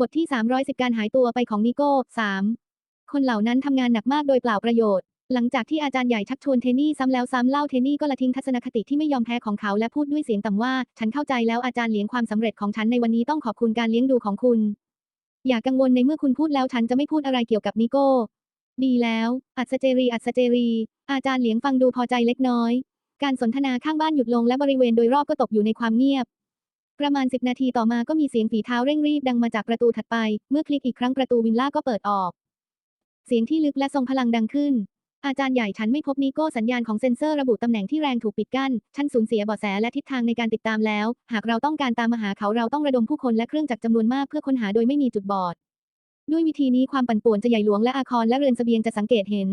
บทที่ 310 การหายตัวไปของนิโก้ 3. คนเหล่านั้นทำงานหนักมากโดยเปล่าประโยชน์ หลังจากที่อาจารย์ใหญ่ชักชวนเทนนี่ซ้ำแล้วซ้ำเล่าเทนนี่ก็ละทิ้งทัศนคติที่ไม่ยอมแพ้ของเขาและพูดด้วยเสียงต่ำว่า ฉันเข้าใจแล้วอาจารย์เลี้ยงความสำเร็จของฉันในวันนี้ต้องขอบคุณการเลี้ยงดูของคุณ อย่ากังวลในเมื่อคุณพูดแล้วฉันจะไม่พูดอะไรเกี่ยวกับนิโก้ ดีแล้ว อัศเจรี อัศเจรี อาจารย์เลี้ยงฟังดูพอใจเล็กน้อย การสนทนาข้างบ้านหยุดลงและบริเวณโดยรอบก็ตกอยู่ในความเงียบ ประมาณ 10 นาทีต่อมาก็มีเสียงฝีเท้าเร่งรีบดังมาจากประตูถัดไป เมื่อคลิกอีกครั้งประตูวิลล่าก็เปิดออก เสียงที่ลึกและทรงพลังดังขึ้น อาจารย์ใหญ่ฉันไม่พบนิโก้สัญญาณของเซ็นเซอร์ระบุตำแหน่งที่แรงถูกปิดกั้น ฉันสูญเสียเบาะแสและทิศทางในการติดตามแล้ว หากเราต้องการตามมาหาเขาเราต้องระดมผู้คนและเครื่องจักรจำนวนมากเพื่อค้นหาโดยไม่มีจุดบอด ด้วยวิธีนี้ความปั่นป่วนจะใหญ่หลวงและอาคารและเรือนเสบียงจะสังเกตเห็น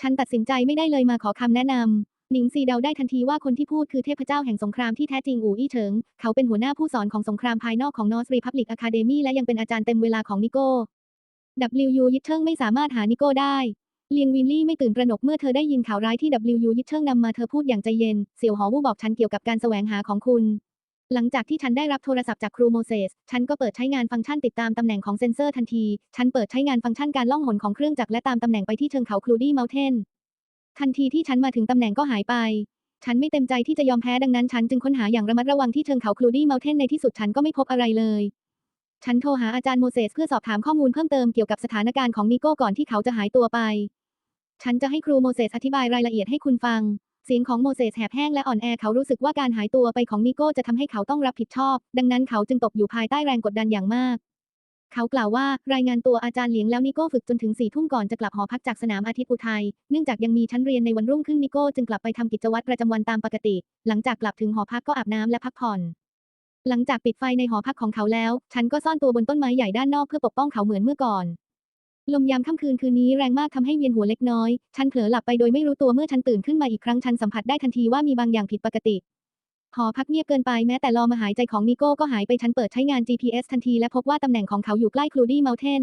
ฉันตัดสินใจไม่ได้เลยมาขอคำแนะนำ หนิงซีเดาได้ทันทีว่าคนที่พูดคือเทพเจ้าแห่งสงครามที่แท้จริงอูอี้เฉิง เขาเป็นหัวหน้าผู้สอนของสงครามภายนอกของ North Republic Academy และยังเป็นอาจารย์เต็มเวลาของนิโก้ W.U. ยิทเทิงไม่สามารถหานิโก้ได้ เลียงวินลี่ไม่ตื่นตระหนกเมื่อเธอได้ยินข่าวร้ายที่ W.U. ยิทเทิงนำมาเธอพูดอย่างใจเย็น เสี่ยวหอวู่บอกฉันเกี่ยวกับการแสวงหาของคุณ หลังจากที่ฉันได้รับโทรศัพท์จากครูโมเสส ฉันก็เปิดใช้งานฟังก์ชันติดตามตำแหน่งของเซ็นเซอร์ทันที ฉันเปิดใช้งานฟังก์ชันการล่องหนของเครื่องจักรและตามตำแหน่งไปที่เชิงเขาคลูดี้เมลเทน ทันทีที่ฉันมาถึงตำแหน่งก็หายไป ฉันไม่เต็มใจที่จะยอมแพ้ดังนั้นฉันจึงค้นหาอย่างระมัดระวังที่เชิงเขาคลูดี้เมลเทนในที่สุดฉันก็ไม่พบอะไรเลย ฉันโทรหาอาจารย์โมเสสเพื่อสอบถามข้อมูลเพิ่มเติมเกี่ยวกับสถานการณ์ของนิโก้ก่อนที่เขาจะหายตัวไป ฉันจะให้ครูโมเสสอธิบายรายละเอียดให้คุณฟัง เสียงของโมเสสแหบแห้งและอ่อนแอเขารู้สึกว่าการหายตัวไปของนิโก้จะทำให้เขาต้องรับผิดชอบ ดังนั้นเขาจึงตกอยู่ภายใต้แรงกดดันอย่างมาก เขากล่าวว่ารายงานตัวอาจารย์เหลียงแล้วนิโก้ฝึกจนถึงสี่ทุ่มก่อนจะกลับหอพักจากสนามอาทิตย์อุทัย เนื่องจากยังมีชั้นเรียนในวันรุ่งขึ้นนิโก้จึงกลับไปทำกิจวัตรประจำวันตามปกติ หลังจากกลับถึงหอพักก็อาบน้ำและพักผ่อน หลังจากปิดไฟในหอพักของเขาแล้ว ฉันก็ซ่อนตัวบนต้นไม้ใหญ่ด้านนอกเพื่อปกป้องเขาเหมือนเมื่อก่อน ลมยามค่ำคืนคืนนี้แรงมากทำให้เวียนหัวเล็กน้อย ฉันเผลอหลับไปโดยไม่รู้ตัวเมื่อฉันตื่นขึ้นมาอีกครั้งฉันสัมผัสได้ทันทีว่ามีบางอย่างผิดปกติ หอพักเงียบเกินไปแม้แต่ลมาหายใจของนิโก้ก็หายไปฉันเปิดใช้งาน GPS ทันทีและพบว่าตำแหน่งของเขาอยู่ใกล้คลูดี้เมลเทน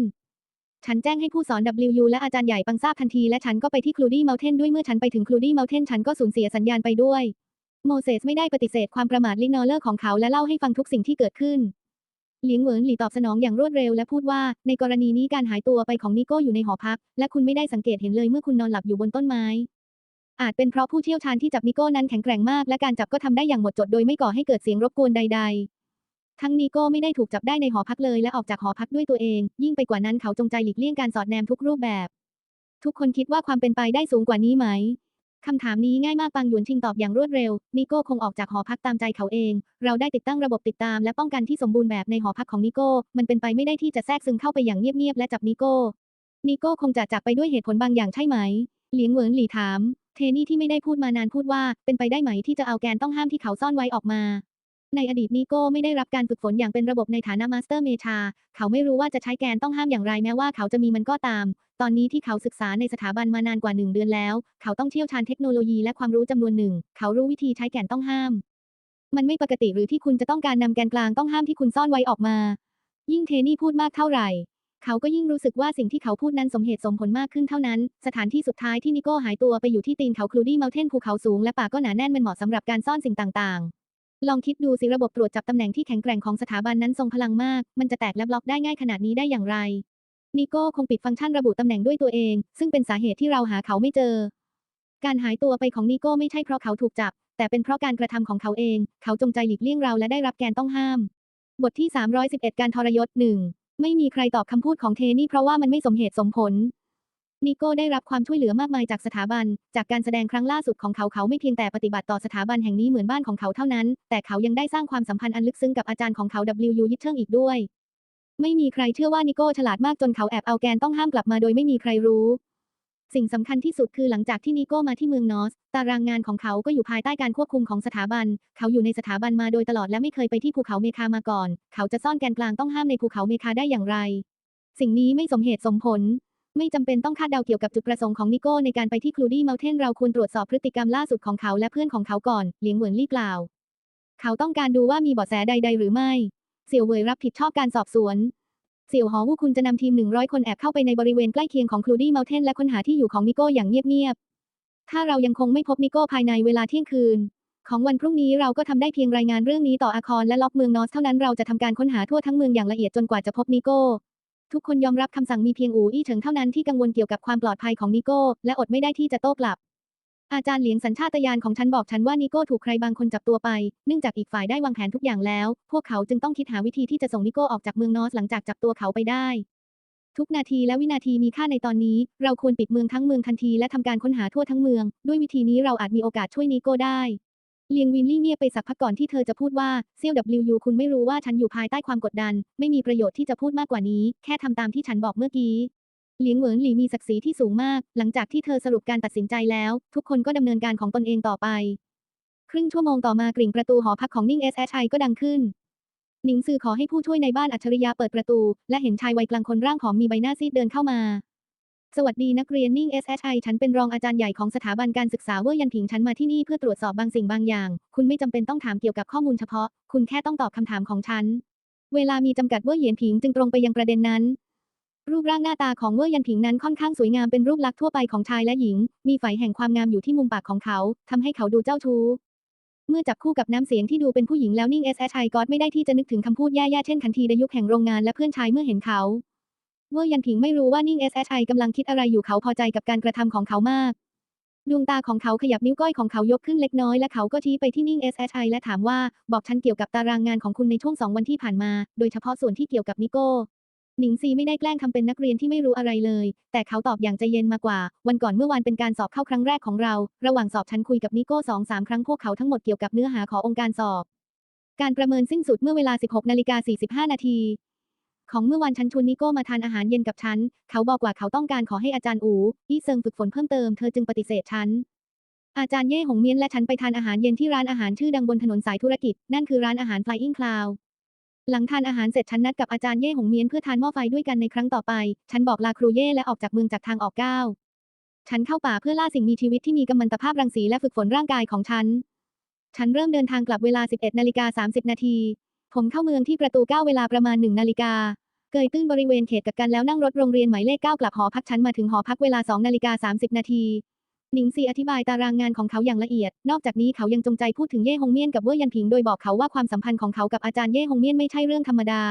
ฉันแจ้งให้ผู้สอน WU และอาจารย์ใหญ่ปังทราบทันทีและฉันก็ไปที่คลูดี้เมลเทนด้วยเมื่อฉันไปถึงคลูดี้เมลเทนฉันก็สูญเสียสัญญาณไปด้วย โมเสสไม่ได้ปฏิเสธความประมาทลินอเลอร์ของเขาและเล่าให้ฟังทุกสิ่งที่เกิดขึ้นเหลียงเหวินหลีตอบสนองอย่างรวดเร็วและพูดว่า ในกรณีนี้การหายตัวไปของนิโก้อยู่ในหอพัก และคุณไม่ได้สังเกตเห็นเลยเมื่อคุณนอนหลับอยู่บนต้นไม้ อาจเป็นเพราะผู้เชี่ยวชาญที่จับนิโก้นั้นแข็งแกร่งมาก และการจับก็ทำได้อย่างหมดจดโดยไม่ก่อให้เกิดเสียงรบกวนใด ๆ ทั้งนิโก้ไม่ได้ถูกจับได้ในหอพักเลย และออกจากหอพักด้วยตัวเอง ยิ่งไปกว่านั้นเขาจงใจหลีกเลี่ยงการสอดแนมทุกรูปแบบ ทุกคนคิดว่าความเป็นไปได้สูงกว่านี้ไหมคำถามนี้ง่ายมากปังหยวนชิงตอบอย่างรวดเร็ว นิโก้คงออกจากหอพักตามใจเขาเอง เราได้ติดตั้งระบบติดตามและป้องกันที่สมบูรณ์แบบในหอพักของนิโก้ มันเป็นไปไม่ได้ที่จะแทรกซึมเข้าไปอย่างเงียบๆและจับนิโก้ นิโก้คงจะจากไปด้วยเหตุผลบางอย่างใช่ไหม เหลียงเหวินหลี่ถาม เทนี่ที่ไม่ได้พูดมานานพูดว่า เป็นไปได้ไหมที่จะเอาแกนต้องห้ามที่เขาซ่อนไว้ออกมา ในอดีตนิโก้ไม่ได้รับการฝึกฝนอย่างเป็นระบบในฐานะมาสเตอร์เมชา เขาไม่รู้ว่าจะใช้แกนต้องห้ามอย่างไรแม้ว่าเขาจะมีมันก็ตาม ตอนนี้ที่เขาศึกษาในสถาบันมานานกว่าหนึ่งเดือนแล้ว เขาต้องเชี่ยวชาญเทคโนโลยีและความรู้จำนวนหนึ่ง เขารู้วิธีใช้แกนต้องห้าม มันไม่ปกติหรือที่คุณจะต้องการนำแกนกลางต้องห้ามที่คุณซ่อนไว้ออกมา ยิ่งเทนี่พูดมากเท่าไหร่ เขาก็ยิ่งรู้สึกว่าสิ่งที่เขาพูดนั้นสมเหตุสมผลมากขึ้นเท่านั้น สถานที่สุดท้ายที่นิโก้หายตัวไปอยู่ที่ตีนเขาคลูดี้เมลเทนภูเขาสูงและป่าก็หนาแน่นมันเหมาะสำหรับการซ่อนสิ่งต่างๆ ลองคิดดูสิระบบตรวจจับตำแหน่งที่แข็งแกร่งของสถาบันนั้นทรงพลังมาก มันจะแตกและบล็อกได้ง่ายขนาดนี้ได้อย่างไร นิโก้คงปิดฟังก์ชันระบุตำแหน่งด้วยตัวเอง ซึ่งเป็นสาเหตุที่เราหาเขาไม่เจอ การหายตัวไปของนิโก้ไม่ใช่เพราะเขาถูกจับ แต่เป็นเพราะการกระทำของเขาเอง เขาจงใจหลีกเลี่ยงเราและได้รับแกนต้องห้าม บทที่ 311 การทรยศหนึ่ง ไม่มีใครตอบคำพูดของเทนี่เพราะว่ามันไม่สมเหตุสมผล นิโก้ได้รับความช่วยเหลือมากมายจากสถาบัน จากการแสดงครั้งล่าสุดของเขาเขาไม่เพียงแต่ปฏิบัติต่อสถาบันแห่งนี้เหมือนบ้านของเขาเท่านั้น แต่เขายังได้สร้างความสัมพันธ์อันลึกซึ้งกับอาจารย์ของเขา W.U. ยิทเชิงอีกด้วย ไม่มีใครเชื่อว่านิโก้ฉลาดมากจนเขาแอบเอาแกนต้องห้ามกลับมาโดยไม่มีใครรู้ สิ่งสำคัญที่สุดคือหลังจากที่นิโก้มาที่เมืองนอส ตารางงานของเขาก็อยู่ภายใต้การควบคุมของสถาบัน เขาอยู่ในสถาบันมาโดยตลอดและไม่เคยไปที่ภูเขาเมคามาก่อน เขาจะซ่อนแกนกลางต้องห้ามในภูเขาเมคาได้อย่างไร สิ่งนี้ไม่สมเหตุสมผล ไม่จำเป็นต้องคาดเดาเกี่ยวกับจุดประสงค์ของนิโก้ในการไปที่คลูดี้เมลเทนเราควรตรวจสอบพฤติกรรมล่าสุดของเขาและเพื่อนของเขาก่อนเหลียงเหวินลี่กล่าว เขาต้องการดูว่ามีเบาะแสใด ๆ หรือไม่ เสี่ยวเวยรับผิดชอบการสอบสวน เสี่ยวหอวูคุณจะนำทีม 100 คนแอบเข้าไปในบริเวณใกล้เคียงของคลูดี้เมลเทนและค้นหาที่อยู่ของนิโก้อย่างเงียบๆ ถ้าเรายังคงไม่พบนิโก้ภายในเวลาเที่ยงคืน ของวันพรุ่งนี้เราก็ทำได้เพียงรายงานเรื่องนี้ต่ออาคอนและล็อกเมืองนอสเท่านั้นเราจะทำการค้นหาทั่วทั้งเมืองอย่างละเอียดจนกว่าจะพบนิโก้ ทุกคนยอมรับคำสั่งมีเพียงอูอี้เฉิงเท่านั้นที่กังวลเกี่ยวกับความปลอดภัยของนิโก้และอดไม่ได้ที่จะโต้กลับ อาจารย์เหลียงสัญชาตญาณของฉันบอกฉันว่านิโก้ถูกใครบางคนจับตัวไป เนื่องจากอีกฝ่ายได้วางแผนทุกอย่างแล้ว พวกเขาจึงต้องคิดหาวิธีที่จะส่งนิโก้ออกจากเมืองนอสหลังจากจับตัวเขาไปได้ ทุกนาทีและวินาทีมีค่าในตอนนี้ เราควรปิดเมืองทั้งเมืองทันทีและทำการค้นหาทั่วทั้งเมือง ด้วยวิธีนี้เราอาจมีโอกาสช่วยนิโก้ได้ เลียงวินลี่เงียบไปสักพักก่อนที่เธอจะพูดว่าเซี่ยว WU คุณไม่รู้ว่าฉันอยู่ภายใต้ความกดดัน ไม่มีประโยชน์ที่จะพูดมากกว่านี้ แค่ทำตามที่ฉันบอกเมื่อกี้ เหลียงเหวินหลีมีศักดิ์ศรีที่สูงมาก หลังจากที่เธอสรุปการตัดสินใจแล้ว ทุกคนก็ดำเนินการของตนเองต่อไป ครึ่งชั่วโมงต่อมากริ่งประตูหอพักของนิ่ง SHI ก็ดังขึ้น หนิงซือขอให้ผู้ช่วยในบ้านอัจฉริยะเปิดประตู และเห็นชายวัยกลางคนร่างผอมมีใบหน้าซีดเดินเข้ามา สวัสดีนักเรียนนิ่ง SHI ฉันเป็นรองอาจารย์ใหญ่ของสถาบันการศึกษาเว่ยยันผิงฉันมาที่นี่เพื่อตรวจสอบบางสิ่งบางอย่าง คุณไม่จำเป็นต้องถามเกี่ยวกับข้อมูลเฉพาะ คุณแค่ต้องตอบคำถามของฉันเวลามีจำกัดเว่ยเหยียนผิงจึงตรงไปยังประเด็นนั้น รูปร่างหน้าตาของเว่ยยันผิงนั้นค่อนข้างสวยงามเป็นรูปลักษณ์ทั่วไปของชายและหญิง มีไฝแห่งความงามอยู่ที่มุมปากของเขาทำให้เขาดูเจ้าชู้ เมื่อจับคู่กับน้ำเสียงที่ดูเป็นผู้หญิงแล้วนิ่ง SHI ก็ไม่ได้ที่จะนึกถึงคำพูดแย่ๆเช่นขันทีในยุคแห่งโรงงานและเพื่อนชายเมื่อเห็นเขาเว่ยยันผิงไม่รู้ว่านิ่ง SHI กำลังคิดอะไรอยู่เขาพอใจกับการกระทำของเขามาก ดวงตาของเขาขยับนิ้วก้อยของเขายกขึ้นเล็กน้อยและเขาก็ชี้ไปที่นิ่ง SHI และถามว่าบอกฉันเกี่ยวกับตารางงานของคุณในช่วงสองวันที่ผ่านมา โดยเฉพาะส่วนที่เกี่ยวกับนิโก้ หนิงซีไม่ได้แกล้งทำเป็นนักเรียนที่ไม่รู้อะไรเลย แต่เขาตอบอย่างใจเย็นมากกว่า วันก่อนเมื่อวานเป็นการสอบเข้าครั้งแรกของเรา ระหว่างสอบฉันคุยกับนิโก้สองสามครั้งพวกเขาทั้งหมดเกี่ยวกับเนื้อหาขององค์การสอบ การประเมินสิ้นสุดเมื่อเวลา 16นาฬิกา45 นาทีของเมื่อวานฉันชวนนิโก้มาทานอาหารเย็นกับฉัน เขาบอกว่าเขาต้องการขอให้อาจารย์อูอี้เซิงฝึกฝนเพิ่มเติมเธอจึงปฏิเสธฉัน อาจารย์เย่หงเมียนและฉันไปทานอาหารเย็นที่ร้านอาหารชื่อดังบนถนนสายธุรกิจ นั่นคือร้านอาหาร Flying Cloud หลังทานอาหารเสร็จฉันนัดกับอาจารย์เย่หงเมียนเพื่อทานหม้อไฟด้วยกันในครั้งต่อไป ฉันบอกลาครูเย่และออกจากเมืองจากทางออกเก้าฉันเข้าป่าเพื่อล่าสิ่งมีชีวิตที่มีกัมมันตภาพรังสีและฝึกฝนร่างกายของฉัน ฉันเริ่มเดินทางกลับเวลา 11นาฬิกา30 นาที ผมเข้าเมืองที่ประตู 9 เวลาประมาณ 1นาฬิกา เกยตื้นบริเวณเขตกักกันแล้วนั่งรถโรงเรียนหมายเลข 9 กลับหอพักฉันมาถึงหอพักเวลา2นาฬิกา30 นาที หนิงซีอธิบายตารางงานของเขาอย่างละเอียด นอกจากนี้เขายังจงใจพูดถึงเย่ฮงเมียนกับเว่ยยันผิงโดยบอกเขาว่าความสัมพันธ์ของเขากับอาจารย์เย่ฮงเมียนไม่ใช่เรื่องธรรมดา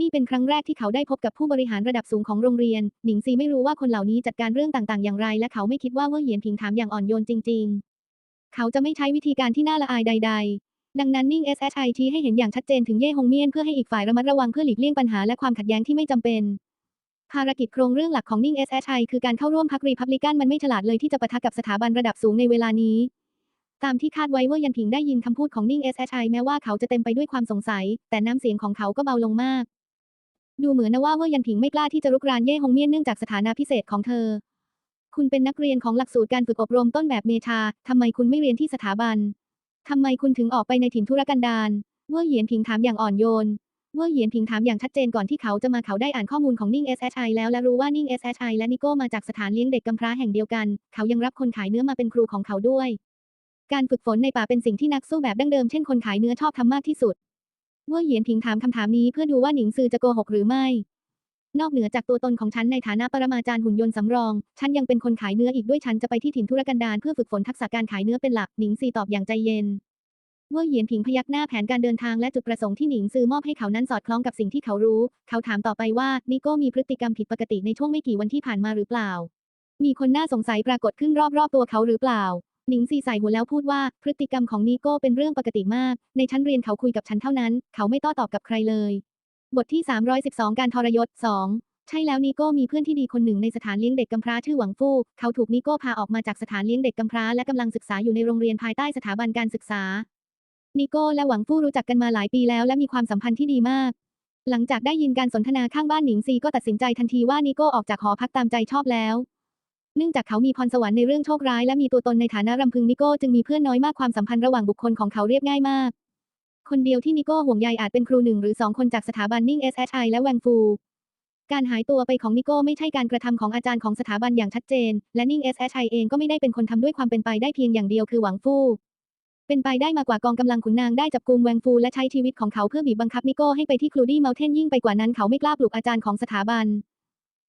นี่เป็นครั้งแรกที่เขาได้พบกับผู้บริหารระดับสูงของโรงเรียน หนิงซีไม่รู้ว่าคนเหล่านี้จัดการเรื่องต่างๆ อย่างไร และเขาไม่คิดว่าเว่ยเหยียนผิงถามอย่างอ่อนโยนจริง ๆ เขาจะไม่ใช้วิธีการที่น่าละอายใด ๆดังนั้นนิ่ง SHI ชี้ให้เห็นอย่างชัดเจนถึงเย่ฮงเมียนเพื่อให้อีกฝ่ายระมัดระวังเพื่อหลีกเลี่ยงปัญหาและความขัดแย้งที่ไม่จำเป็น ภารกิจโครงเรื่องหลักของนิ่ง SHI คือการเข้าร่วมพรรครีพับลิกันมันไม่ฉลาดเลยที่จะปะทะกับสถาบันระดับสูงในเวลานี้ ตามที่คาดไว้ว่ายันผิงได้ยินคำพูดของนิ่ง SHI แม้ว่าเขาจะเต็มไปด้วยความสงสัย แต่น้ำเสียงของเขาก็เบาลงมาก ดูเหมือนนะว่าเว่ยยันผิงไม่กล้าที่จะรุกรานเย่ฮงเมียนเนื่องจากสถานะพิเศษของเธอ คุณเป็นนักเรียนของหลักสูตรการฝึกอบรมต้นแบบเมชาทำไมคุณไม่เรียนที่สถาบันทำไมคุณถึงออกไปในถิ่นทุรกันดารเว่ยเหยียนผิงถามอย่างอ่อนโยน เว่ยเหยียนผิงถามอย่างชัดเจนก่อนที่เขาจะมาเขาได้อ่านข้อมูลของนิ่ง SHI แล้วและรู้ว่านิ่ง SHI และนิโก้มาจากสถานเลี้ยงเด็กกำพร้าแห่งเดียวกัน เขายังรับคนขายเนื้อมาเป็นครูของเขาด้วยการฝึกฝนในป่าเป็นสิ่งที่นักสู้แบบดั้งเดิมเช่นคนขายเนื้อชอบทำมากที่สุด เว่ยเหยียนผิงถามคำถามนี้เพื่อดูว่าหนิงซือจะโกหกหรือไม่ นอกเหนือจากตัวตนของฉันในฐานะปรมาจารย์หุ่นยนต์สำรอง ฉันยังเป็นคนขายเนื้ออีกด้วยฉันจะไปที่ถิ่นทุรกันดารเพื่อฝึกฝนทักษะการขายเนื้อเป็นหลัก หนิงซีตอบอย่างใจเย็น ว่ยเหยียนผิงพยักหน้าแผนการเดินทางและจุดประสงค์ที่หนิงซื้อมอบให้เขานั้นสอดคล้องกับสิ่งที่เขารู้ เขาถามต่อไปว่านิโก้มีพฤติกรรมผิดปกติในช่วงไม่กี่วันที่ผ่านมาหรือเปล่า มีคนน่าสงสัยปรากฏขึ้นรอบๆตัวเขาหรือเปล่า หนิงซีใส่หัวแล้วพูดว่า พฤติกรรมของนิโก้เป็นเรื่องปกติมาก ในชั้นเรียนเขาคุยกับฉันเท่านั้น เขาไม่โต้อตอบกับใครเลย บทที่ 312 การทรยศ 2 ใช่แล้วนิโก้มีเพื่อนที่ดีคนหนึ่งในสถานเลี้ยงเด็กกำพร้าชื่อหวังฟู่เขาถูกนิโก้พาออกมาจากสถานเลี้ยงเด็กกำพร้าและกำลังศึกษาอยู่ในโรงเรียนภายใต้สถาบันการศึกษา นิโก้และหวังฟู่รู้จักกันมาหลายปีแล้วและมีความสัมพันธ์ที่ดีมาก หลังจากได้ยินการสนทนาข้างบ้านหนิงซีก็ตัดสินใจทันทีว่านิโก้ออกจากหอพักตามใจชอบแล้ว เนื่องจากเขามีพรสวรรค์ในเรื่องโชคร้ายและมีตัวตนในฐานะรำพึงนิโก้จึงมีเพื่อนน้อยมากความสัมพันธ์ระหว่างบุคคลของเขาเรียบง่ายมาก คนเดียวที่นิโก้ห่วงใยอาจเป็นครูหนึ่งหรือสองคนจากสถาบันนิ่ง SHI และแวงฟูการหายตัวไปของนิโก้ไม่ใช่การกระทำของอาจารย์ของสถาบันอย่างชัดเจน และนิ่ง SHI เองก็ไม่ได้เป็นคนทำด้วยความเป็นไปได้เพียงอย่างเดียวคือหวังฟู เป็นไปได้มากกว่ากองกำลังขุนนางได้จับกุมแวงฟูและใช้ชีวิตของเขาเพื่อบีบบังคับนิโก้ให้ไปที่คลูดี้เมลเทนยิ่งไปกว่านั้นเขาไม่กล้าปลุกอาจารย์ของสถาบัน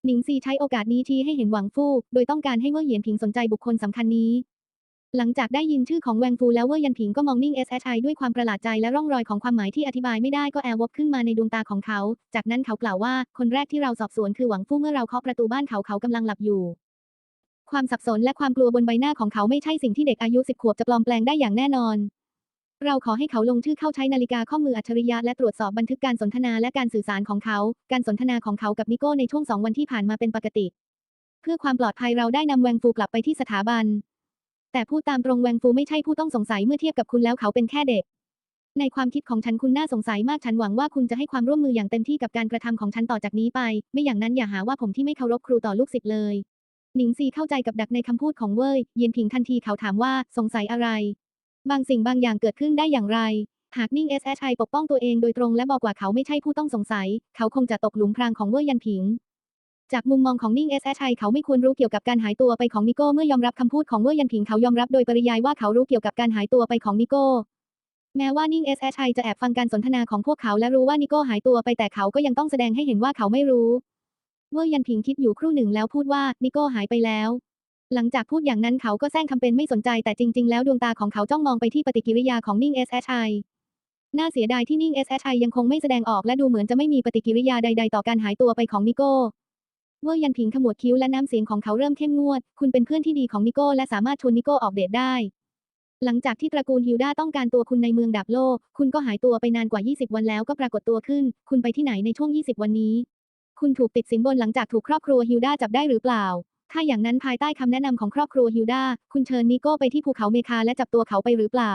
หนิงซีใช้โอกาสนี้ชี้ให้เห็นหวังฟู่โดยต้องการให้เว่ยเหยียนผิงสนใจบุคคลสำคัญนี้ หลังจากได้ยินชื่อของแวงฟูแล้วเว่ยยันผิงก็มองนิ่ง SHI ด้วยความประหลาดใจและร่องรอยของความหมายที่อธิบายไม่ได้ก็แอร์วบขึ้นมาในดวงตาของเขา จากนั้นเขากล่าวว่า คนแรกที่เราสอบสวนคือหวังฟู่เมื่อเราเคาะประตูบ้านเขาเขากำลังหลับอยู่ ความสับสนและความกลัวบนใบหน้าของเขาไม่ใช่สิ่งที่เด็กอายุสิบขวบจะปลอมแปลงได้อย่างแน่นอน เราขอให้เขาลงชื่อเข้าใช้นาฬิกาข้อมืออัจฉริยะและตรวจสอบบันทึกการสนทนาและการสื่อสารของเขา การสนทนาของเขากับนิโก้ในช่วงสองวันที่ผ่านมาเป็นปกติ เพื่อความปลอดภัยเราได้นำแวงฟูกลับไปที่สถาบัน แต่พูดตามตรงแวงฟูไม่ใช่ผู้ต้องสงสัยเมื่อเทียบกับคุณแล้วเขาเป็นแค่เด็ก ในความคิดของฉันคุณน่าสงสัยมากฉันหวังว่าคุณจะให้ความร่วมมืออย่างเต็มที่กับการกระทำของฉันต่อจากนี้ไป ไม่อย่างนั้นอย่าหาว่าผมที่ไม่เคารพครูต่อลูกศิษย์เลย หนิงซีเข้าใจกับดักในคำพูดของเว่ยเยียนผิงทันทีเขาถามว่าสงสัยอะไร บางสิ่งบางอย่างเกิดขึ้นได้อย่างไร หากนิ่ง SHI ปกป้องตัวเองโดยตรงและบอกว่าเขาไม่ใช่ผู้ต้องสงสัย เขาคงจะตกหลุมพรางของเว่ยยันผิง จากมุมมองของนิ่ง SHI เขาไม่ควรรู้เกี่ยวกับการหายตัวไปของนิโก้เมื่อยอมรับคำพูดของเว่ยยันผิงเขายอมรับโดยปริยายว่าเขารู้เกี่ยวกับการหายตัวไปของนิโก้แม้ว่านิ่ง SHI จะแอบฟังการสนทนาของพวกเขาและรู้ว่านิโก้หายตัวไปแต่เขาก็ยังต้องแสดงให้เห็นว่าเขาไม่รู้ เว่ยยันผิงคิดอยู่ครู่หนึ่งแล้วพูดว่านิโก้หายไปแล้ว หลังจากพูดอย่างนั้นเขาก็แซงทำเป็นไม่สนใจแต่จริง ๆ แล้วดวงตาของเขาจ้องมองไปที่ปฏิกิริยาของนิ่ง SHI น่าเสียดายที่นิ่ง SHI ยังคงไม่แสดงออกและดูเหมือนจะไม่มีปฏิกิริยาใด ๆ ต่อการหายตัวไปของนิโก้เว่ยยันผิงขมวดคิ้วและน้ำเสียงของเขาเริ่มเข้มงวด คุณเป็นเพื่อนที่ดีของนิโก้และสามารถชวนนิโก้ออกเดทได้ หลังจากที่ตระกูลฮิลดาต้องการตัวคุณในเมืองดาบโลก คุณก็หายตัวไปนานกว่า 20 วันแล้วก็ปรากฏตัวขึ้น คุณไปที่ไหนในช่วง 20 วันนี้ คุณถูกติดสินบนหลังจากถูกครอบครัวฮิลดาจับได้หรือเปล่า ถ้าอย่างนั้นภายใต้คำแนะนำของครอบครัวฮิลดาคุณเชิญนิโก้ไปที่ภูเขาเมคาและจับตัวเขาไปหรือเปล่า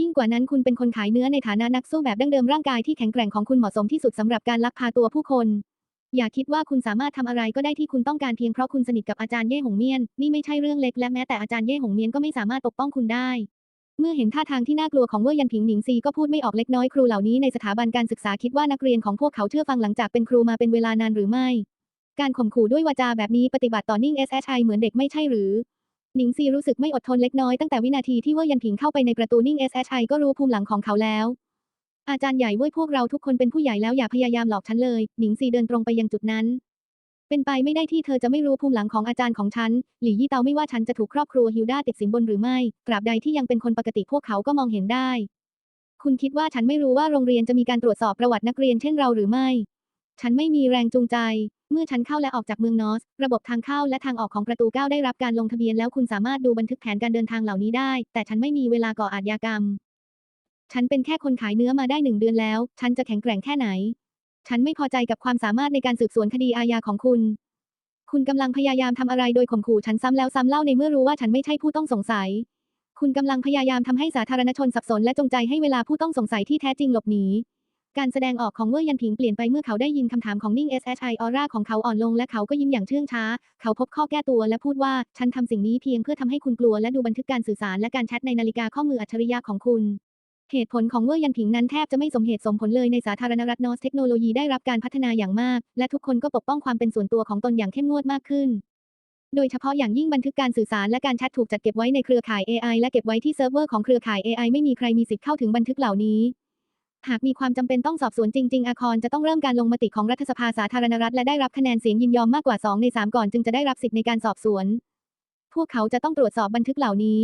ยิ่งกว่านั้นคุณเป็นคนขายเนื้อในฐานะนักสู้แบบดั้งเดิมร่างกายที่แข็งแกร่งของคุณเหมาะสมที่สุดสำหรับการลักพาตัวผู้คน อย่าคิดว่าคุณสามารถทำอะไรก็ได้ที่คุณต้องการเพียงเพราะคุณสนิทกับอาจารย์เย่หงเมียน นี่ไม่ใช่เรื่องเล็กและแม้แต่อาจารย์เย่หงเมียนก็ไม่สามารถปกป้องคุณได้ เมื่อเห็นท่าทางที่น่ากลัวของเว่ยยันผิงหนิงซีก็พูดไม่ออกเล็กน้อยครูเหล่านี้ในสถาบันการศึกษาคิดว่านักเรียนของพวกเขาเชื่อฟังหลังจากเป็นครูมาเป็นเวลานานหรือไม่ การข่มขู่ด้วยวาจาแบบนี้ปฏิบัติต่อนิ่ง SHI เหมือนเด็กไม่ใช่หรือหนิงซีรู้สึกไม่อดทนเล็กน้อยตั้งแต่วินาทีที่เว่ยยันผิงเข้าไปในประตูนิ่ง SHI ก็รู้ภูมิหลังของเขาแล้ว อาจารย์ใหญ่เว่ยพวกเราทุกคนเป็นผู้ใหญ่แล้วอย่าพยายามหลอกฉันเลย หนิงซีเดินตรงไปยังจุดนั้น เป็นไปไม่ได้ที่เธอจะไม่รู้ภูมิหลังของอาจารย์ของฉัน หลี่ยี่เตาไม่ว่าฉันจะถูกครอบครัวฮิวดาติดสินบนหรือไม่ตราบใดที่ยังเป็นคนปกติพวกเขาก็มองเห็นได้ คุณคิดว่าฉันไม่รู้ว่าโรงเรียนจะมีการตรวจสอบประวัตินักเรียนเช่นเราหรือไม่ ฉันไม่มีแรงจูงใจ เมื่อฉันเข้าและออกจากเมืองนอส ระบบทางเข้าและทางออกของประตู9ได้รับการลงทะเบียนแล้วคุณสามารถดูบันทึกแผนการเดินทางเหล่านี้ได้ แต่ฉันไม่มีเวลาก่ออาชญากรรม ฉันเป็นแค่คนขายเนื้อมาได้หนึ่งเดือนแล้ว ฉันจะแข็งแกร่งแค่ไหน ฉันไม่พอใจกับความสามารถในการสืบสวนคดีอาญาของคุณ คุณกำลังพยายามทำอะไรโดยข่มขู่ฉันซ้ำแล้วซ้ำเล่าในเมื่อรู้ว่าฉันไม่ใช่ผู้ต้องสงสัย คุณกำลังพยายามทำให้สาธารณชนสับสนและจงใจให้เวลาผู้ต้องสงสัยที่แท้จริงหลบหนี การแสดงออกของเว่ยยันผิงเปลี่ยนไปเมื่อเขาได้ยินคำถามของนิ่ง SHI ออร่าของเขาอ่อนลงและเขาก็ยิ้มอย่างเชื่องช้า เขาพบข้อแก้ตัวและพูดว่าฉันทำสิ่งนี้เพียงเพื่อทำให้คุณกลัวและดูบันทึกการสื่อสารและการแชทในนาฬิกาข้อมืออัจฉริยะของคุณ เหตุผลของเว่ยยันผิงนั้นแทบจะไม่สมเหตุสมผลเลยในสาธารณรัฐนอสเทคโนโลยีได้รับการพัฒนาอย่างมาก และทุกคนก็ปกป้องความเป็นส่วนตัวของตนอย่างเข้มงวดมากขึ้น โดยเฉพาะอย่างยิ่งบันทึกการสื่อสารและการแชทถูกจัดเก็บไว้ในเครือข่าย AI และเก็บไว้ที่เซิร์ฟเวอร์ของเครือข่าย AI ไม่มีใครมีสิทธิ์เข้าถึงบันทึกเหล่านี้ หากมีความจำเป็นต้องสอบสวนจริง ๆ อาคอนจะต้องเริ่มการลงมติของรัฐสภาสาธารณรัฐและได้รับคะแนนเสียงยินยอมมากกว่า 2 ใน 3 ก่อนจึงจะได้รับสิทธิ์ในการสอบสวน พวกเขาจะต้องตรวจสอบบันทึกเหล่านี้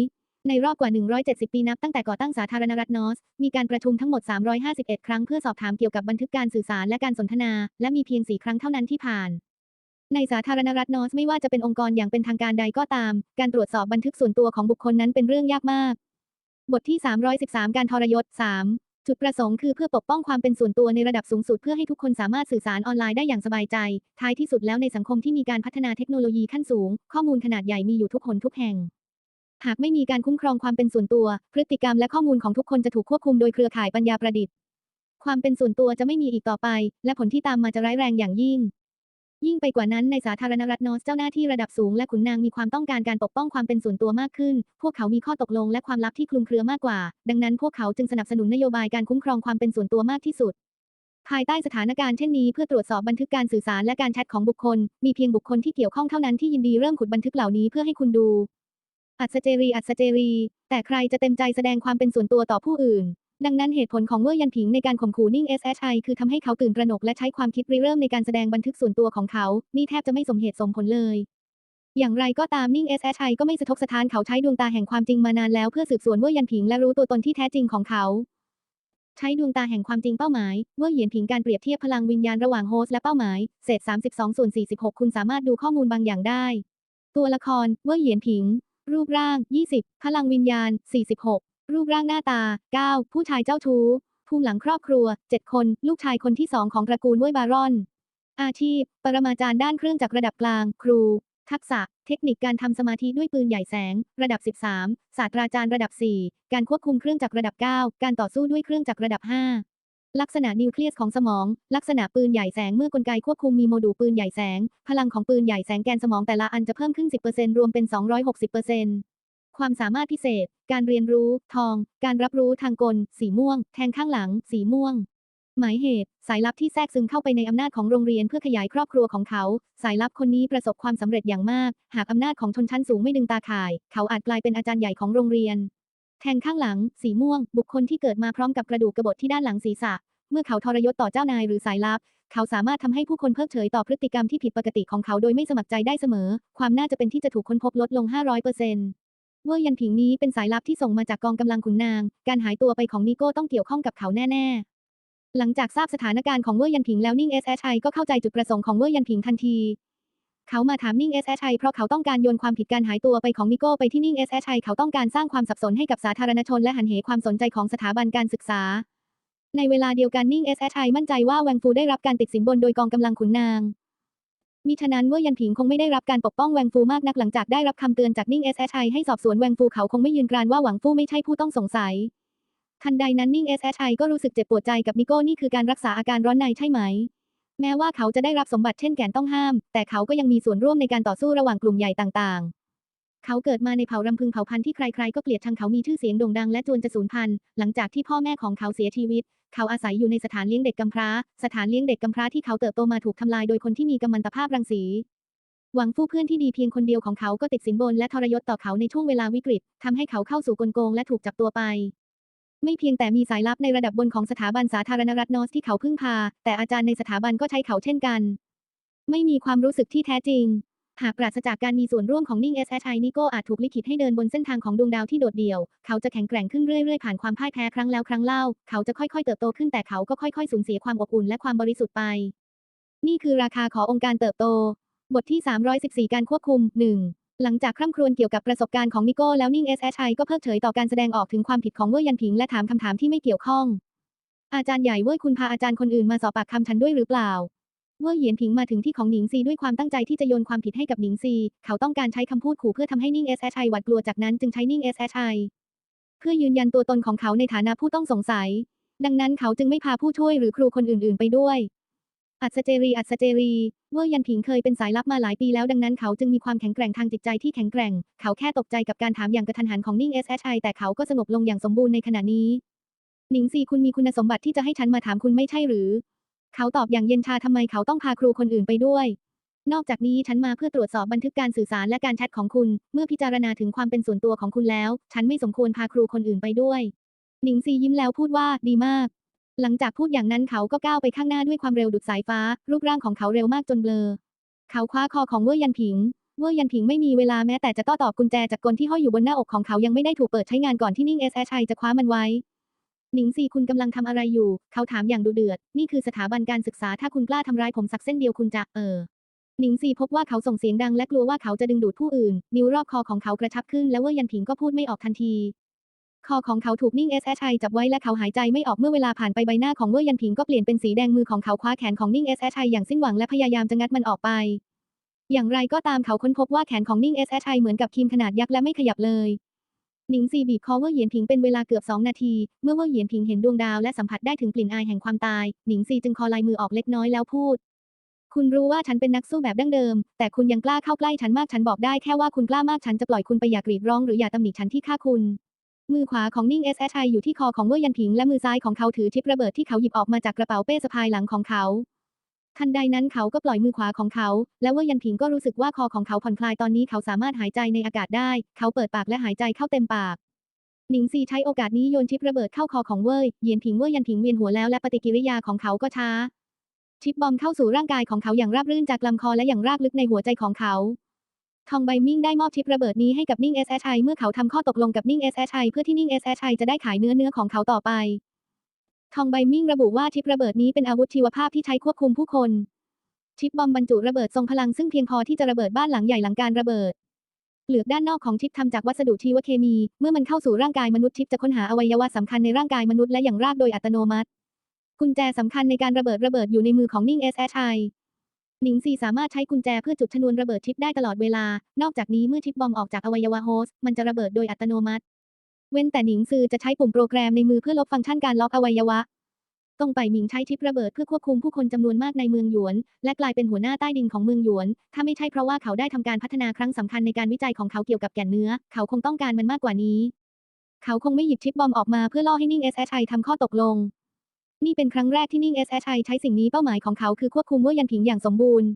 ในรอบกว่า 170 ปีนับตั้งแต่ก่อตั้งสาธารณรัฐนอส มีการประชุมทั้งหมด 351 ครั้งเพื่อสอบถามเกี่ยวกับบันทึกการสื่อสารและการสนทนา และมีเพียง 4 ครั้งเท่านั้นที่ผ่าน ในสาธารณรัฐนอสไม่ว่าจะเป็นองค์กรอย่างเป็นทางการใดก็ตาม การตรวจสอบบันทึกส่วนตัวของบุคคลนั้นเป็นเรื่องยากมาก บทที่ 313 การทรยศ 3 จุดประสงค์คือเพื่อปกป้องความเป็นส่วนตัวในระดับสูงสุดเพื่อให้ทุกคนสามารถสื่อสารออนไลน์ได้อย่างสบายใจ ท้ายที่สุดแล้วในสังคมที่มีการพัฒนาเทคโนโลยีขั้นสูง ข้อมูลขนาดใหญ่มีอยู่ทุกคนทุกแห่ง หากไม่มีการคุ้มครองความเป็นส่วนตัว พฤติกรรมและข้อมูลของทุกคนจะถูกควบคุมโดยเครือข่ายปัญญาประดิษฐ์ ความเป็นส่วนตัวจะไม่มีอีกต่อไป และผลที่ตามมาจะร้ายแรงอย่างยิ่ง ยิ่งไปกว่านั้นในสาธารณรัฐนอสเจ้าหน้าที่ระดับสูงและขุนนางมีความต้องการการปกป้องความเป็นส่วนตัวมากขึ้น พวกเขามีข้อตกลงและความลับที่คลุมเครือมากกว่า ดังนั้นพวกเขาจึงสนับสนุนนโยบายการคุ้มครองความเป็นส่วนตัวมากที่สุดภายใต้สถานการณ์เช่นนี้เพื่อตรวจสอบบันทึกการสื่อสารและการแชทของบุคคล มีเพียงบุคคลที่เกี่ยวข้องเท่านั้นที่ยินดีเริ่มขุดบันทึกเหล่านี้เพื่อให้คุณดู อัศเจรีอัศเจรี แต่ใครจะเต็มใจแสดงความเป็นส่วนตัวต่อผู้อื่น ดังนั้นเหตุผลของเว่ยยันผิงในการข่มขู่นิ่ง SHI คือทำให้เขาตื่นตระหนกและใช้ความคิดริเริ่มในการแสดงบันทึกส่วนตัวของเขา นี่แทบจะไม่สมเหตุสมผลเลย อย่างไรก็ตามนิ่ง SHI ก็ไม่สะทกสะท้านเขาใช้ดวงตาแห่งความจริงมานานแล้วเพื่อสืบสวนเว่ยยันผิงและรู้ตัวตนที่แท้จริงของเขาใช้ดวงตาแห่งความจริงเป้าหมายเว่ยเหยียนผิงการเปรียบเทียบพลังวิญญาณระหว่างโฮสและเป้าหมาย เศษ 32ส่วน46 คุณสามารถดูข้อมูลบางอย่างได้ ตัวละครเว่ยเหยียนผิง รูปร่าง 20 พลังวิญญาณ 46 รูปร่างหน้าตา 9 ผู้ชายเจ้าชู้ ภูมิหลังครอบครัว 7 คน ลูกชายคนที่สองของตระกูลเว่ยบารอน อาชีพ ปรมาจารย์ด้านเครื่องจักรระดับกลาง ครู ทักษะ เทคนิคการทำสมาธิด้วยปืนใหญ่แสง ระดับ 13 ศาสตราจารย์ระดับ 4 การควบคุมเครื่องจักรระดับ 9 การต่อสู้ด้วยเครื่องจักรระดับ 5 ลักษณะนิวเคลียสของสมอง ลักษณะปืนใหญ่แสงเมื่อกลไกควบคุมมีโมดูลปืนใหญ่แสง พลังของปืนใหญ่แสงแกนสมองแต่ละอันจะเพิ่มขึ้น 10%รวมเป็น 260%ความสามารถพิเศษ การเรียนรู้ ทอง การรับรู้ทางกล สีม่วง แทงข้างหลัง สีม่วง หมายเหตุ สายลับที่แทรกซึมเข้าไปในอำนาจของโรงเรียนเพื่อขยายครอบครัวของเขา สายลับคนนี้ประสบความสำเร็จอย่างมาก หากอำนาจของชนชั้นสูงไม่ดึงตาข่าย เขาอาจกลายเป็นอาจารย์ใหญ่ของโรงเรียน แทงข้างหลัง สีม่วง บุคคลที่เกิดมาพร้อมกับกระดูกกบฏที่ด้านหลังศีรษะ เมื่อเขาทรยศต่อเจ้านายหรือสายลับ เขาสามารถทำให้ผู้คนเพิกเฉยต่อพฤติกรรมที่ผิดปกติของเขาโดยไม่สมัครใจได้เสมอ ความน่าจะเป็นที่จะถูกค้นพบลดลง 500%เวอร์ยันผิงนี้เป็นสายลับที่ส่งมาจากกองกำลังขุนนาง การหายตัวไปของนิโก้ต้องเกี่ยวข้องกับเขาแน่ ๆ หลังจากทราบสถานการณ์ของเวอร์ยันผิงแล้วนิ่ง SHI ก็เข้าใจจุดประสงค์ของเวอร์ยันผิงทันที เขามาถามนิ่ง SHI เพราะเขาต้องการโยนความผิดการหายตัวไปของนิโก้ไปที่นิ่ง SHI เขาต้องการสร้างความสับสนให้กับสาธารณชนและหันเหความสนใจของสถาบันการศึกษา ในเวลาเดียวกันนิ่ง SHI มั่นใจว่าแวงฟูได้รับการติดสินบนโดยกองกำลังขุนนางมิฉะนั้นเว่ยยันผิงคงไม่ได้รับการปกป้องแวงฟูมากนักหลังจากได้รับคำเตือนจากนิ่ง SHI ให้สอบสวนแวงฟูเขาคงไม่ยืนกรานว่าหวังฟูไม่ใช่ผู้ต้องสงสัยทันใดนั้นนิ่ง SHI ก็รู้สึกเจ็บปวดใจกับนิโก้นี่คือการรักษาอาการร้อนในใช่ไหม แม้ว่าเขาจะได้รับสมบัติเช่นแก่นต้องห้าม แต่เขาก็ยังมีส่วนร่วมในการต่อสู้ระหว่างกลุ่มใหญ่ต่างๆ เขาเกิดมาในเผ่ารำพึงเผ่าพันธุ์ที่ใครๆ ก็เกลียดชังเขามีชื่อเสียงโด่งดังและจวนจะสูญพันธุ์ หลังจากที่พ่อแม่ของเขาเสียชีวิต เขาอาศัยอยู่ในสถานเลี้ยงเด็กกำพร้า สถานเลี้ยงเด็กกำพร้าที่เขาเติบโตมาถูกทำลายโดยคนที่มีกัมมันตภาพรังสีหวังฟู่เพื่อนที่ดีเพียงคนเดียวของเขาก็ติดสินบนและทรยศต่อเขาในช่วงเวลาวิกฤตทำให้เขาเข้าสู่กลโกงและถูกจับตัวไป ไม่เพียงแต่มีสายลับในระดับบนของสถาบันสาธารณรัฐนอสที่เขาพึ่งพา แต่อาจารย์ในสถาบันก็ใช้เขาเช่นกัน ไม่มีความรู้สึกที่แท้จริง หากปราศจากการมีส่วนร่วมของนิ่ง SHI นิโกอาจถูกลิขิตให้เดินบนเส้นทางของดวงดาวที่โดดเดี่ยว เขาจะแข็งแกร่งขึ้นเรื่อยๆ ผ่านความพ่ายแพ้ครั้งแล้วครั้งเล่า เขาจะค่อยๆเติบโตขึ้นแต่เขาก็ค่อยๆสูญเสียความอบอุ่นและความบริสุทธิ์ไป นี่คือราคาขององค์การเติบโต บทที่ 314 การควบคุม 1 หลังจากคร่ำครวญเกี่ยวกับประสบการณ์ของนิโก้แล้วนิ่ง SHI ก็เพิกเฉยต่อการแสดงออกถึงความผิดของเว่ยยันผิงและถามคำถามที่ไม่เกี่ยวข้อง อาจารย์ใหญ่เว่ยคุณพาอาจารย์คนอื่นมาสอบปากคำฉันด้วยหรือเปล่า เว่ยเหยียนผิงมาถึงที่ของหนิงซีด้วยความตั้งใจที่จะโยนความผิดให้กับหนิงซี เขาต้องการใช้คำพูดขู่เพื่อทำให้นิ่ง SHI หวาดกลัวจากนั้นจึงใช้นิ่ง SHI เพื่อยืนยันตัวตนของเขาในฐานะผู้ต้องสงสัย ดังนั้นเขาจึงไม่พาผู้ช่วยหรือครูคนอื่น ๆ ไปด้วย อัศเจรีอัศเจรี เว่ยยันผิงเคยเป็นสายลับมาหลายปีแล้วดังนั้นเขาจึงมีความแข็งแกร่งทางจิตใจที่แข็งแกร่ง เขาแค่ตกใจกับการถามอย่างกระทันหันของนิ่ง SHI แต่เขาก็สงบลงอย่างสมบูรณ์ในขณะนี้หนิงซีคุณมีคุณสมบัติที่จะให้ฉันมาถามคุณไม่ใช่หรือ เขาตอบอย่างเย็นชาทำไมเขาต้องพาครูคนอื่นไปด้วย นอกจากนี้ฉันมาเพื่อตรวจสอบบันทึกการสื่อสารและการแชทของคุณ เมื่อพิจารณาถึงความเป็นส่วนตัวของคุณแล้ว ฉันไม่สมควรพาครูคนอื่นไปด้วย หนิงซียิ้มแล้วพูดว่าดีมาก หลังจากพูดอย่างนั้นเขาก็ก้าวไปข้างหน้าด้วยความเร็วดุจสายฟ้า รูปร่างของเขาเร็วมากจนเบลอ เขาคว้าคอของเว่ยยันผิง เว่ยยันผิงไม่มีเวลาแม้แต่จะต้อตอบกุญแจจากกลที่ห้อยอยู่บนหน้าอกของเขายังไม่ได้ถูกเปิดใช้งานก่อนที่นิ่ง SHI จะคว้ามันไว้ หนิงซีคุณกำลังทำอะไรอยู่ เขาถามอย่างดุเดือด นี่คือสถาบันการศึกษาถ้าคุณกล้าทำร้ายผมสักเส้นเดียวคุณจะเออหนิงซีพบว่าเขาส่งเสียงดังและกลัวว่าเขาจะดึงดูดผู้อื่น นิ้วรอบคอของเขากระชับขึ้นและเว่ยยันผิงก็พูดไม่ออกทันที คอของเขาถูกนิ่ง SHI จับไว้และเขาหายใจไม่ออกเมื่อเวลาผ่านไปใบหน้าของเว่ยยันผิงก็เปลี่ยนเป็นสีแดงมือของเขาคว้าแขนของนิ่ง SHI อย่างสิ้นหวังและพยายามจะงัดมันออกไป อย่างไรก็ตามเขาค้นพบว่าแขนของนิ่ง SHI เหมือนกับครีมขนาดยักษ์และไม่ขยับเลยหนิงซีบีบคอเว่ยเหยียนผิงเป็นเวลาเกือบ2นาที เมื่อเว่ยเหยียนผิงเห็นดวงดาวและสัมผัสได้ถึงกลิ่นอายแห่งความตาย หนิงซีจึงคอลายมือออกเล็กน้อยแล้วพูด คุณรู้ว่าฉันเป็นนักสู้แบบดั้งเดิม แต่คุณยังกล้าเข้าใกล้ฉันมากฉันบอกได้แค่ว่าคุณกล้ามากฉันจะปล่อยคุณไปอย่ากรีดร้องหรืออย่าตำหนิฉันที่ฆ่าคุณ มือขวาของนิ่ง SHI อยู่ที่คอของเว่ยยันผิง และมือซ้ายของเขาถือชิประเบิดที่เขาหยิบออกมาจากกระเป๋าเป้สะพายหลังของเขา ทันใดนั้นเขาก็ปล่อยมือขวาของเขา และเว่ยยันผิงก็รู้สึกว่าคอของเขาผ่อนคลายตอนนี้เขาสามารถหายใจในอากาศได้ เขาเปิดปากและหายใจเข้าเต็มปากหนิงซีใช้โอกาสนี้โยนชิประเบิดเข้าคอของเว่ยเยียนผิงเว่ยยันผิงเวียนหัวแล้วและปฏิกิริยาของเขาก็ช้า ชิปบอมเข้าสู่ร่างกายของเขาอย่างราบรื่นจากลำคอและอย่างรากลึกในหัวใจของเขา ทองใบมิ่งได้มอบชิประเบิดนี้ให้กับนิ่ง SHI เมื่อเขาทำข้อตกลงกับนิ่ง SHI เพื่อที่นิ่ง SHI จะได้ขายเนื้อเนื้อของเขาต่อไป ทองใบมิ่งระบุว่าชิประเบิดนี้เป็นอาวุธชีวภาพที่ใช้ควบคุมผู้คน ชิปบอมบรรจุระเบิดทรงพลังซึ่งเพียงพอที่จะระเบิดบ้านหลังใหญ่หลังการระเบิดเปลือกด้านนอกของชิปทำจากวัสดุชีวเคมี เมื่อมันเข้าสู่ร่างกายมนุษย์ชิปจะค้นหาอวัยวะสำคัญในร่างกายมนุษย์และอย่างรากโดยอัตโนมัติ กุญแจสำคัญในการระเบิดระเบิดอยู่ในมือของนิ่ง SHI หนิงซีสามารถใช้กุญแจเพื่อจุดชนวนระเบิดชิปได้ตลอดเวลา นอกจากนี้เมื่อชิปบอมออกจากอวัยวะโฮสต์มันจะระเบิดโดยอัตโนมัติ เว้นแต่หนิงซือจะใช้ปุ่มโปรแกรมในมือเพื่อลบฟังก์ชันการล็อกอวัยวะต้องไปหมิงใช้ชิประเบิดเพื่อควบคุมผู้คนจำนวนมากในเมืองหยวน และกลายเป็นหัวหน้าใต้ดินของเมืองหยวน ถ้าไม่ใช่เพราะว่าเขาได้ทำการพัฒนาครั้งสำคัญในการวิจัยของเขาเกี่ยวกับแก่นเนื้อ เขาคงต้องการมันมากกว่านี้ เขาคงไม่หยิบชิปบอมออกมาเพื่อล่อให้นิ่ง SHI ทำข้อตกลง นี่เป็นครั้งแรกที่นิ่ง SHI ใช้สิ่งนี้เป้าหมายของเขาคือควบคุมเว่ยยันผิงอย่างสมบูรณ์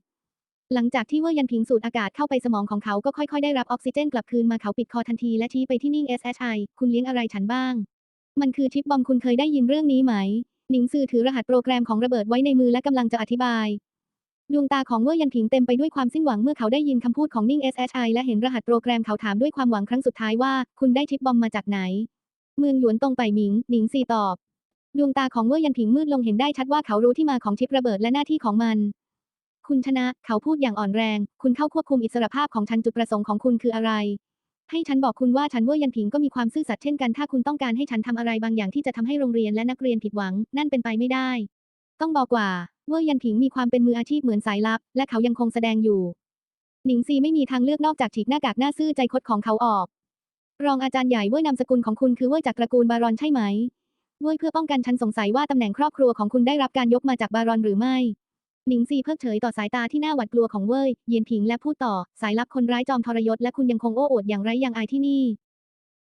หลังจากที่เว่ยยันผิงสูดอากาศเข้าไปสมองของเขาก็ค่อยๆได้รับออกซิเจนกลับคืนมาเขาปิดคอทันทีและชี้ไปที่นิ่ง SHI คุณเลี้ยงอะไรฉันบ้าง มันคือชิปบอมคุณเคยได้ยินเรื่องนี้ไหม หนิงซือถือรหัสโปรแกรมของระเบิดไว้ในมือและกำลังจะอธิบายดวงตาของเว่ยยันผิงเต็มไปด้วยความสิ้นหวังเมื่อเขาได้ยินคำพูดของนิ่ง SHI และเห็นรหัสโปรแกรมเขาถามด้วยความหวังครั้งสุดท้ายว่า คุณได้ชิปบอมมาจากไหน เมืองหยวนตรงไปหมิง หนิงซีตอบ ดวงตาของเว่ยยันผิงมืดลงเห็นได้ชัดว่าเขารู้ที่มาของชิประเบิดและหน้าที่ของมัน คุณชนะ เขาพูดอย่างอ่อนแรง คุณเข้าควบคุมอิสรภาพของฉันจุดประสงค์ของคุณคืออะไร ให้ฉันบอกคุณว่าฉันเว่ยยันผิงก็มีความซื่อสัตย์เช่นกันถ้าคุณต้องการให้ฉันทำอะไรบางอย่างที่จะทำให้โรงเรียนและนักเรียนผิดหวัง นั่นเป็นไปไม่ได้ ต้องบอกว่า เว่ยยันผิงมีความเป็นมืออาชีพเหมือนสายลับ และเขายังคงแสดงอยู่หนิงซีไม่มีทางเลือกนอกจากฉีกหน้ากากหน้าซื่อใจคดของเขาออก รองอาจารย์ใหญ่เว่ยนามสกุลของคุณคือเว่ยจากตระกูลบารอนใช่ไหม เว่ยเพื่อป้องกันฉันสงสัยว่าตำแหน่งครอบครัวของคุณได้รับการยกมาจากบารอนหรือไม่ หนิงซีเพิกเฉยต่อสายตาที่น่าหวาดกลัวของเว่ยเยียนผิงและพูดต่อ สายลับคนร้ายจอมทรยศและคุณยังคงโอ้อวดอย่างไร้ยังอายที่นี่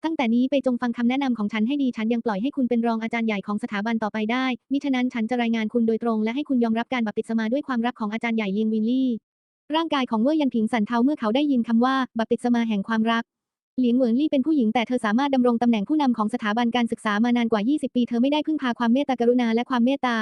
ตั้งแต่นี้ไปจงฟังคำแนะนำของฉันให้ดีฉันยังปล่อยให้คุณเป็นรองอาจารย์ใหญ่ของสถาบันต่อไปได้ มิฉะนั้นฉันจะรายงานคุณโดยตรงและให้คุณยอมรับการบัพติศมาด้วยความรักของอาจารย์ใหญ่เลียงวินลี่ร่างกายของเว่ยยันผิงสั่นเทาเมื่อเขาได้ยินคำว่าบัพติศมาแห่งความรัก หลียงเหวินลี่เป็นผู้หญิงแต่เธอสามารถดำรงตำแหน่งผู้นำของสถาบันการศึกษามานานกว่า 20 ปี เธอไม่ได้พึ่งพาความเมตตากรุณาและความเมตตา